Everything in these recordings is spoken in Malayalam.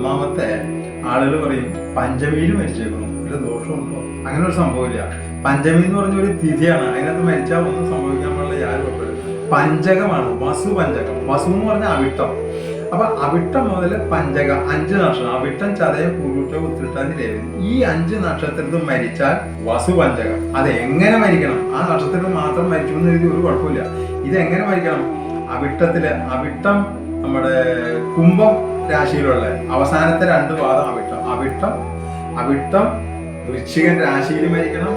ഒന്നാമത്തെ ആളുകൾ പറയും പഞ്ചമിയിൽ മരിച്ചേക്കണം ഒരു ദോഷമുണ്ടോ അങ്ങനെ ഒരു സംഭവമില്ല. പഞ്ചമി എന്ന് പറഞ്ഞ ഒരു തിഥിയാണ്. അതിനകത്ത് മരിച്ചാൽ ഒന്നും സംഭവിക്കാൻ പാടില്ല യാതൊരു പഞ്ചകമാണ് വസു പഞ്ചകം. വസു എന്ന് പറഞ്ഞാൽ അവിട്ടം. അപ്പൊ അവിട്ടം മുതൽ പഞ്ചക അഞ്ച് നക്ഷത്രം. അവിട്ടം ചതയം പൂരുറ്റ ഉത്തിട്ടാതി രേവതി ഈ അഞ്ച് നക്ഷത്രത്തിൽ മരിച്ചാൽ വസു പഞ്ചകം. അത് എങ്ങനെ മരിക്കണം? ആ നക്ഷത്രത്തിൽ മാത്രം മരിക്കുമെന്ന് എഴുതി ഒരു കുഴപ്പമില്ല. ഇത് എങ്ങനെ മരിക്കണം? അവിട്ടത്തിൽ അവിട്ടം നമ്മുടെ കുംഭം രാശിയിലുള്ള അവസാനത്തെ രണ്ട് പാദം അവിട്ടം. അവിട്ടം അവിട്ടം വൃശ്ചികൻ രാശിയിൽ മരിക്കണം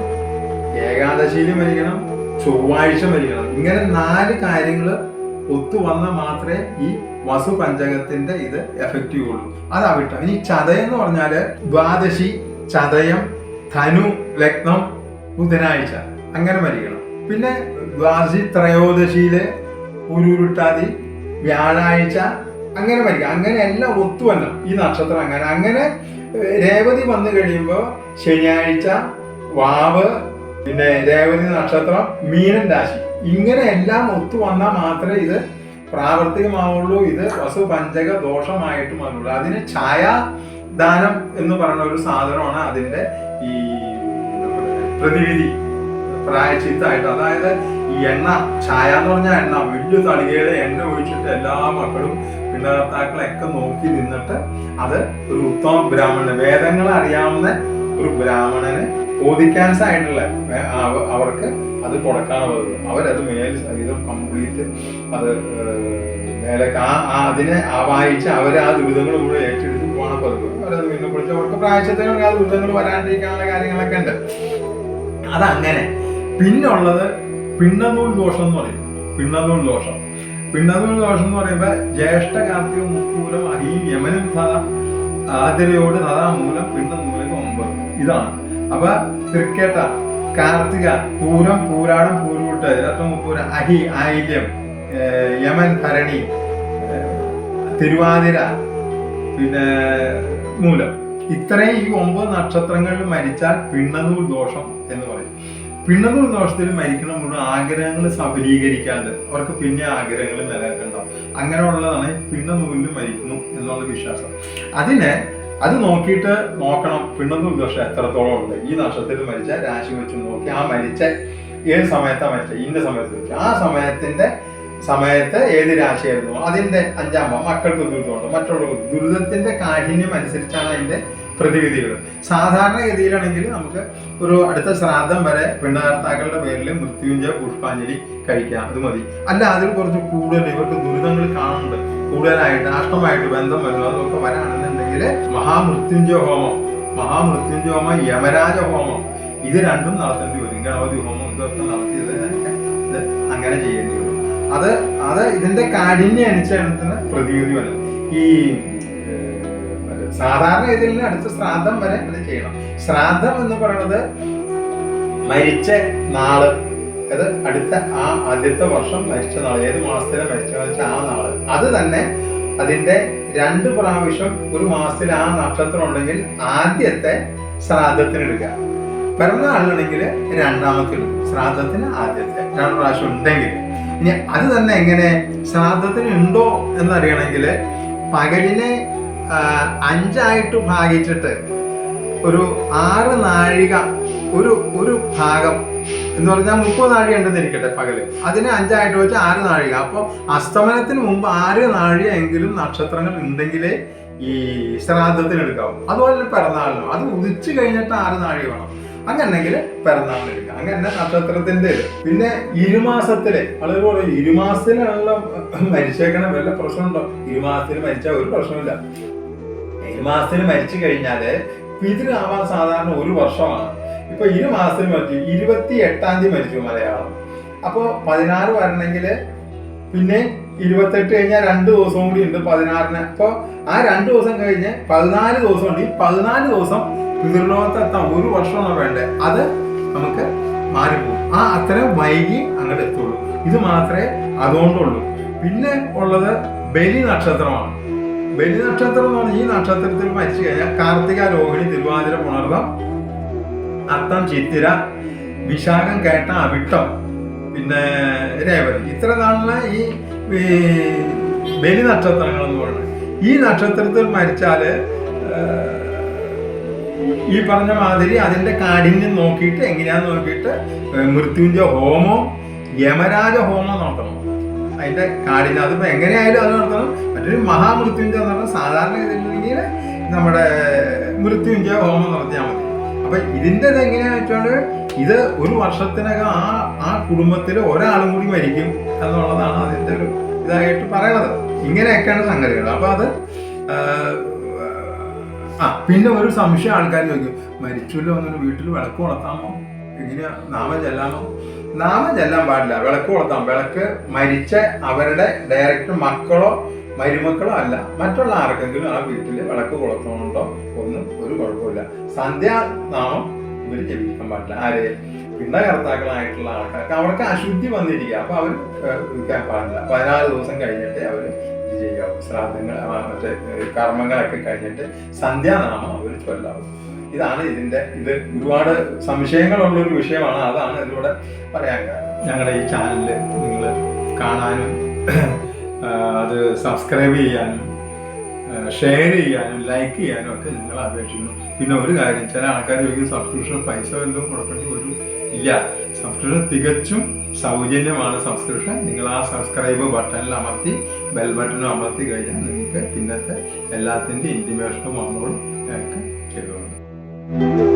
ഏകാദശിയിൽ മരിക്കണം ചൊവ്വാഴ്ച മരിക്കണം ഇങ്ങനെ നാല് കാര്യങ്ങൾ ഒത്തു വന്നാൽ മാത്രമേ ഈ വസു പഞ്ചകത്തിന്റെ ഇത് എഫക്റ്റീവ് ഉള്ളൂ. അത് അവിട്ടം. ഇനി ചതയം എന്ന് പറഞ്ഞാൽ ദ്വാദശി ചതയം ധനു ലഗ്നം ബുധനാഴ്ച. അങ്ങനെ മരിക്കണം പിന്നെ ദ്വാദശി ത്രയോദശിയിലെ ഉരുരുട്ടാതി വ്യാഴാഴ്ച അങ്ങനെ മരിക്കുക അങ്ങനെ എല്ലാം ഒത്തുവല്ല ഈ നക്ഷത്രം അങ്ങനെ. അങ്ങനെ രേവതി വന്നു കഴിയുമ്പോൾ ശനിയാഴ്ച വാവ് പിന്നെ രേവതി നക്ഷത്രം മീനൻ രാശി. ഇങ്ങനെ എല്ലാം ഒത്തു വന്നാൽ മാത്രമേ ഇത് പ്രാവർത്തികമാവുള്ളൂ. ഇത് വസു പഞ്ചക ദോഷമായിട്ട് വന്നുള്ളൂ. അതിന് ഛായാദാനം എന്ന് പറയുന്ന ഒരു സാധനമാണ് അതിന്റെ ഈ പ്രതിവിധി. പ്രായച്ചിത്തായിട്ട്. അതായത് എണ്ണ ചായ എന്ന് പറഞ്ഞാൽ എണ്ണ വലിയ തളികയുടെ എണ്ണ ഒഴിച്ചിട്ട് എല്ലാ മക്കളും പിണ്ടകർത്താക്കളെയൊക്കെ നോക്കി നിന്നിട്ട് അത് ഒരു ഉത്തമ ബ്രാഹ്മണന് വേദങ്ങൾ അറിയാവുന്ന ഒരു ബ്രാഹ്മണന് ബോധിക്കാൻസ് ആയിട്ടുള്ള അവർക്ക് അത് കൊടുക്കാനുള്ളത് അവരത് മേൽ സഹിതം കംപ്ലീറ്റ് അത് മേലെ ആ അതിനെ ആവാഹിച്ച് അവർ ആ ദുരിതങ്ങൾ കൂടെ ഏറ്റെടുത്ത് പോകണം പതിവ്. അവരത് പിന്നെ കുറിച്ച് അവർക്ക് പ്രായച്ചത്തിനൊക്കെ ആ ദുരിതങ്ങൾ വരാണ്ടിരിക്കാനുള്ള കാര്യങ്ങളൊക്കെ ഉണ്ട്. അതങ്ങനെ പിന്നുള്ളത് പിണ്ണനൂൽ ദോഷം എന്ന് പറയും. പിണ്ണനൂൽ ദോഷം. പിണ്ണനൂൽ ദോഷം എന്ന് പറയുമ്പോൾ ജ്യേഷ്ഠ കാർത്തിക മുക്കൂലം അഹീ യമനും തഥ ആതിരയോട് നദാ മൂലം പിണ്ണനൂലം ഒമ്പത്. ഇതാണ്. അപ്പൊ തൃക്കേട്ട കാർത്തിക പൂരം പൂരാടം പൂരൂട്ട് ഇരുപത്തി മുപ്പൂരം അഹി ആയില്യം യമൻ ഭരണി തിരുവാതിര പിന്നെ മൂലം. ഇത്രയും ഈ ഒമ്പത് നക്ഷത്രങ്ങളിൽ മരിച്ചാൽ പിണ്ണനൂൽ ദോഷം എന്ന് പറയും. പിണ്ണനൂൽ അവസ്ഥയിൽ മരിക്കണം മുഴുവൻ ആഗ്രഹങ്ങൾ സഫലീകരിക്കാണ്ട് അവർക്ക് പിന്നെ ആഗ്രഹങ്ങൾ നിലനിൽക്കണ്ടാവും. അങ്ങനെയുള്ളതാണ് പിണ്ണനൂലിൽ മരിക്കുന്നു എന്നുള്ള വിശ്വാസം. അതിനെ അത് നോക്കിയിട്ട് നോക്കണം പിണ്ണനൂൽ ദോഷം എത്രത്തോളം ഉണ്ട്. ഈ നക്ഷത്രത്തിൽ മരിച്ച രാശി വെച്ച് നോക്കി. ആ മരിച്ച ഏത് സമയത്താണ് മരിച്ചത് ഇന്ന സമയത്ത് വെച്ച് ആ സമയത്തിന്റെ സമയത്ത് ഏത് രാശിയായിരുന്നു? അതിന്റെ അഞ്ചാം ഭാവം മക്കൾക്ക് ദുരിതമുണ്ട്. മറ്റുള്ളവർക്ക് ദുരിതത്തിന്റെ കാഠിന്യം അനുസരിച്ചാണ് അതിന്റെ പ്രതിവിധികൾ. സാധാരണഗതിയിലാണെങ്കിൽ നമുക്ക് ഒരു അടുത്ത ശ്രാദ്ധം വരെ പെണ്ണുകർത്താക്കളുടെ പേരിൽ മൃത്യുഞ്ജയ പുഷ്പാഞ്ജലി കഴിക്കാം. അത് മതി. അല്ല അതിൽ കുറച്ച് കൂടുതൽ ഇവർക്ക് ദുരിതങ്ങൾ കാണുന്നുണ്ട്. കൂടുതലായിട്ട് നഷ്ടമായിട്ട് ബന്ധം വരുന്നു. അതൊക്കെ വരാണെന്നുണ്ടെങ്കിൽ മഹാമൃത്യുഞ്ജയ ഹോമം മഹാമൃത്യുഞ്ജയ ഹോമം യമരാജ ഹോമം ഇത് രണ്ടും നടത്തേണ്ടി വരും. ഗണപതി ഹോമം ഇതൊക്കെ നടത്തിയത് അങ്ങനെ ചെയ്യേണ്ടി വരും. അത് അത് ഇതിന്റെ കാഠിന്യ അനുസരണത്തിന് പ്രതിവിധി വരും. ഈ സാധാരണ ഇതിൽ അടുത്ത ശ്രാദ്ധം വരെ അത് ചെയ്യണം. ശ്രാദ്ധം എന്ന് പറയുന്നത് മരിച്ച നാൾ. അത് അടുത്ത ആ ആദ്യത്തെ വർഷം മരിച്ച നാൾ ഏത് മാസത്തിലെ മരിച്ച മരിച്ച ആ നാൾ. അത് തന്നെ അതിന്റെ രണ്ട് പ്രാവശ്യം ഒരു മാസത്തിൽ ആ നക്ഷത്രം ഉണ്ടെങ്കിൽ ആദ്യത്തെ ശ്രാദ്ധത്തിന് എടുക്കുക. പിറന്നാളിലാണെങ്കിൽ രണ്ടാമത്തെ എടുക്കും. ശ്രാദ്ധത്തിന് ആദ്യത്തെ രണ്ട് പ്രാവശ്യം ഉണ്ടെങ്കിൽ. ഇനി അത് തന്നെ എങ്ങനെ? ശ്രാദ്ധത്തിന് ഉണ്ടോ എന്നറിയണമെങ്കിൽ പകലിനെ അഞ്ചായിട്ട് ഭാഗിച്ചിട്ട് ഒരു ആറ് നാഴിക ഒരു ഒരു ഭാഗം എന്ന് പറഞ്ഞാൽ മുപ്പത് നാഴിക ഉണ്ടെന്ന് ഇരിക്കട്ടെ പകൽ. അതിനെ അഞ്ചായിട്ട് വെച്ച് ആറ് നാഴിക. അപ്പോൾ അസ്തമനത്തിന് മുമ്പ് ആറ് നാഴിക എങ്കിലും നക്ഷത്രങ്ങൾ ഉണ്ടെങ്കിലേ ഈ ശ്രാദ്ധത്തിന് എടുക്കാവും അതുപോലെ പിറന്നാളിനും അത് ഉദിച്ചു കഴിഞ്ഞിട്ട് ആറ് നാഴിക വേണം. അങ്ങനെങ്കിൽ പിറന്നാളിന് എടുക്കാം. അങ്ങനെ നക്ഷത്രത്തിന്റെ. പിന്നെ ഇരുമാസത്തിലെ ആളുകൾ പറയും ഇരുമാസത്തിലാണല്ലോ മരിച്ചേക്കണ വല്ല പ്രശ്നമുണ്ടോ? ഇരുമാസത്തിൽ മരിച്ചാൽ ഒരു പ്രശ്നമില്ല ഇരുമാസത്തിൽ മരിച്ചു കഴിഞ്ഞാൽ പിതൃആവാൻ സാധാരണ ഒരു വർഷമാണ്. ഇപ്പൊ ഇരു മാസത്തിൽ മരിച്ചു ഇരുപത്തി എട്ടാം തീയതി മരിച്ചു മലയാളം. അപ്പോ പതിനാറ് വരണമെങ്കിൽ പിന്നെ ഇരുപത്തെട്ട് കഴിഞ്ഞാൽ രണ്ട് ദിവസം കൂടി ഉണ്ട് പതിനാറിന്. അപ്പോൾ ആ രണ്ട് ദിവസം കഴിഞ്ഞ് പതിനാല് ദിവസം ഉണ്ട് ഈ പതിനാല് ദിവസം പിതൃലോകത്തെത്താൻ ഒരു വർഷമാണ് വേണ്ടത് അത് നമുക്ക് മാറിപ്പോകും ആ അത്രയും വൈകി അങ്ങോട്ട് എത്തുള്ളൂ. ഇത് മാത്രമേ അതുകൊണ്ടുള്ളൂ. പിന്നെ ഉള്ളത് ബലി നക്ഷത്രമാണ്. ബലി നക്ഷത്രം എന്ന് പറഞ്ഞാൽ ഈ നക്ഷത്രത്തിൽ മരിച്ചു കഴിഞ്ഞാൽ കാർത്തിക രോഹിണി തിരുവാതിര പുണർന്നം അത്തം ചിത്തിര വിശാഖം കേട്ട അവിട്ടം പിന്നെ രേവതി. ഇത്ര നാളിലെ ഈ ഈ ബലി നക്ഷത്രങ്ങൾ എന്ന് പറയുന്നത്. ഈ നക്ഷത്രത്തിൽ മരിച്ചാൽ ഈ പറഞ്ഞ മാതിരി അതിന്റെ കാഠിന്യം നോക്കിയിട്ട് എങ്ങനെയാന്ന് നോക്കിയിട്ട് മൃത്യുവിന്റെ ഹോമോ യമരാജ ഹോമം നടത്തണം. അതിന്റെ കാഠിന്യം അതിപ്പോൾ എങ്ങനെയായാലും അത് നടത്തണം. മറ്റൊരു മഹാമൃത്യുഞ്ജയ എന്ന് പറഞ്ഞാൽ സാധാരണ ഇതില്ലെങ്കിൽ നമ്മുടെ മൃത്യുഞ്ജയ ഹോമം നടത്തിയാൽ മതി. അപ്പം ഇതിന്റെ എങ്ങനെയാണെന്ന് വെച്ചാൽ ഇത് ഒരു വർഷത്തിനകം ആ ആ കുടുംബത്തിൽ ഒരാളും കൂടി മരിക്കും എന്നുള്ളതാണ് അതിന്റെ ഒരു ഇതായിട്ട് പറയണത്. ഇങ്ങനെയൊക്കെയാണ് സംഗതികൾ. അപ്പൊ അത് ആ, പിന്നെ ഒരു സംശയം ആൾക്കാർ ചോദിക്കും മരിച്ചല്ലോ എന്നൊരു വീട്ടിൽ വിളക്ക് കൊളുത്താമോ എങ്ങനെയാ? നാമം ചെല്ലാമോ? നാമം ചെല്ലാൻ പാടില്ല. വിളക്ക് കൊളുത്താം വിളക്ക് മരിച്ച അവരുടെ ഡയറക്റ്റ് മക്കളോ മരുമക്കളോ അല്ല മറ്റുള്ള ആർക്കെങ്കിലും ആ വീട്ടിൽ വിളക്ക് കൊളുത്തണമെന്നുണ്ടോ ഒന്നും ഒരു കുഴപ്പമില്ല സന്ധ്യാനാമം ഇവർ ജപിക്കാൻ പാടില്ല. ആര്? പിണ്ടകർത്താക്കളായിട്ടുള്ള ആൾക്കാർക്ക് അവർക്ക് അശുദ്ധി വന്നിരിക്കുക. അപ്പൊ അവർ വിൽക്കാൻ പാടില്ല. പതിനാല് ദിവസം കഴിഞ്ഞിട്ട് അവർ ഇത് ചെയ്യാവും ശ്രാദ്ധങ്ങൾ മറ്റേ കർമ്മങ്ങളൊക്കെ കഴിഞ്ഞിട്ട് സന്ധ്യാനാമം അവർ ചൊല്ലാവും. ഇതാണ് ഇതിന്റെ ഇത് ഒരുപാട് സംശയങ്ങളുള്ള ഒരു വിഷയമാണ്. അതാണ് ഇതിലൂടെ പറയാൻ കാരണം. ഞങ്ങളുടെ ഈ ചാനലിൽ നിങ്ങൾ കാണാനും അത് സബ്സ്ക്രൈബ് ചെയ്യാനും ഷെയർ ചെയ്യാനും ലൈക്ക് ചെയ്യാനും ഒക്കെ നിങ്ങൾ അപേക്ഷിക്കുന്നു. പിന്നെ ഒരു കാര്യം ചില ആൾക്കാർ ചോദിക്കും സബ്സ്ക്രിപ്ഷൻ പൈസ വല്ലതും കൊടുക്കേണ്ടി വരും? ഇല്ല. സബ്സ്ക്രിപ്ഷൻ തികച്ചും സൗജന്യമാണ് സബ്സ്ക്രിപ്ഷൻ നിങ്ങൾ ആ സബ്സ്ക്രൈബ് ബട്ടണിൽ അമർത്തി ബെൽ ബട്ടണും അമർത്തി കഴിഞ്ഞാൽ നിങ്ങൾക്ക് പിന്നത്തെ എല്ലാത്തിന്റെ ഇന്റിമേഷനും വന്നോളും ഞങ്ങൾക്ക് ചെയ്തോളും.